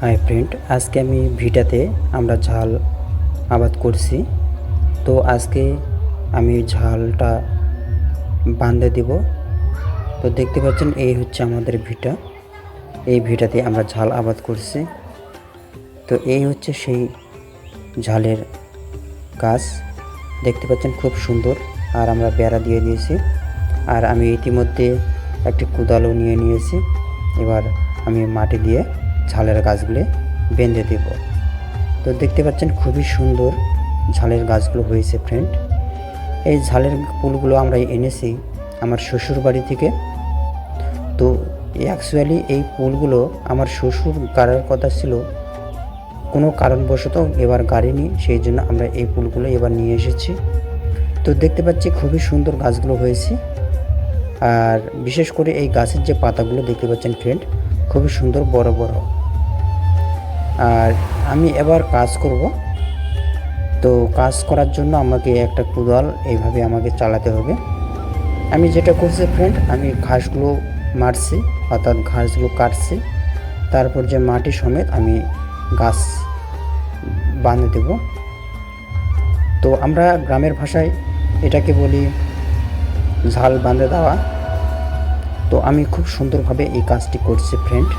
Hi friend আজকে আমি ভিটাতে আমরা ঝাল আবাদ করছি। তো আজকে আমি ঝালটা বাঁধে দেব। তো দেখতে পাচ্ছেন, এই হচ্ছে আমাদের ভিটা এই ভিটাতে আমরা ঝাল আবাদ করছি। তো এই হচ্ছে সেই ঝালের গাছ দেখতে পাচ্ছেন, খুব সুন্দর। আর আমরা বেড়া দিয়ে দিয়েছি। আর আমি ইতিমধ্যে একটি কোদালও নিয়ে নিয়েছি। এবার আমি মাটি দিয়ে ঝালের গাছগুলো বেঁধে দেব। তো দেখতে পাচ্ছেন খুবই সুন্দর ঝালের গাছগুলো হয়েছে ফ্রেন্ড এই ঝালের ফুলগুলো আমরা এনেছি আমার শ্বশুর বাড়ি থেকে। তো অ্যাকচুয়ালি এই ফুলগুলো আমার শ্বশুর গাড়ার কথা ছিল। কোনো কারণবশত এবার গাড়িনি সেই জন্য আমরা এই ফুলগুলো এবার নিয়ে এসেছি। তো দেখতে পাচ্ছি খুবই সুন্দর গাছগুলো হয়েছে। আর বিশেষ করে এই গাছের যে পাতাগুলো দেখতে পাচ্ছেন ফ্রেন্ড খুবই সুন্দর, বড় বড়। আর আমি এবার কাজ করব। তো কাজ করার জন্য আমাকে একটা কুদাল এইভাবে আমাকে চালাতে হবে। আমি যেটা করছি ফ্রেন্ড আমি ঘাসগুলো মারছি, অর্থাৎ ঘাসগুলো কাটছি। তারপর যে মাটি সমেত আমি গাছ বাঁধে দেব। তো আমরা গ্রামের ভাষায় এটাকে বলি ঝাল বাঁধে দেওয়া। তো আমি খুব সুন্দরভাবে এই কাজটি করছি ফ্রেন্ড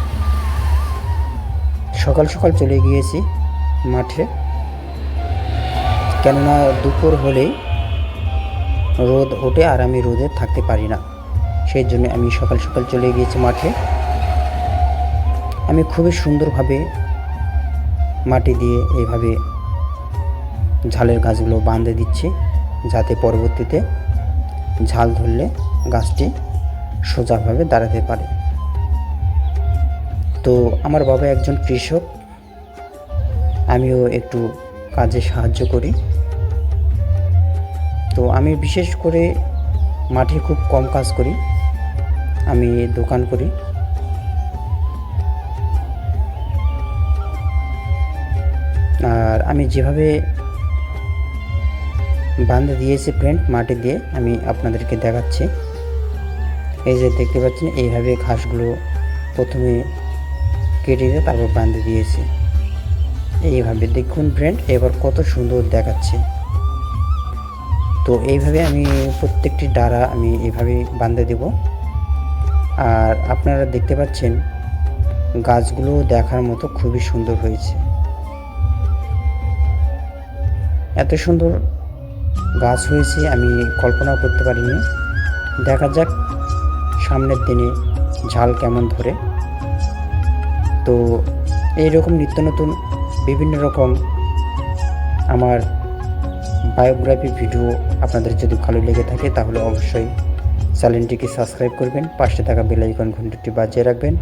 সকাল সকাল চলে গিয়েছি মাঠে। কেননা দুপুর হলেই রোদ ওঠে আর আমি রোদে থাকতে পারি না। সেই জন্য আমি সকাল সকাল চলে গিয়েছি মাঠে। আমি খুবই সুন্দরভাবে মাটি দিয়ে এইভাবে ঝালের গাছগুলো বাঁধে দিচ্ছি, যাতে পরবর্তীতে ঝাল ধরলে গাছটি সোজাভাবে দাঁড়াতে পারে। তো আমার বাবা একজন কৃষক। আমিও একটু কাজে সাহায্য করি। তো আমি বিশেষ করে মাঠে খুব কম কাজ করি। আমি দোকান করি। আর আমি যেভাবে বান্ধে দিয়েছি ফ্রেন্ড, মাটি দিয়ে আমি আপনাদেরকে দেখাচ্ছি। এই যে দেখতে পাচ্ছেন, এইভাবে ঘাসগুলো প্রথমে কেটে দিয়ে তারপর বাঁধে দিয়েছি। এইভাবে দেখুন ফ্রেন্ড এবার কত সুন্দর দেখাচ্ছে। তো এইভাবে আমি প্রত্যেকটি ডারা আমি এইভাবে বাঁধে দেব। আর আপনারা দেখতে পাচ্ছেন, গাছগুলো দেখার মতো খুবই সুন্দর হয়েছে। এত সুন্দর গাছ হয়েছে, আমি কল্পনাও করতে পারিনি। দেখা যাক সামনের দিনে ঝাল কেমন ধরে? তো এই রকম নিত্য নতুন বিভিন্ন রকম আমার বায়োগ্রাফি ভিডিও আপনাদের যদি ভালো লেগে থাকে তাহলে অবশ্যই চ্যানেলটিকে সাবস্ক্রাইব করবেন, পাশে থাকা বেল আইকন ঘন্টিটি বাজিয়ে রাখবেন।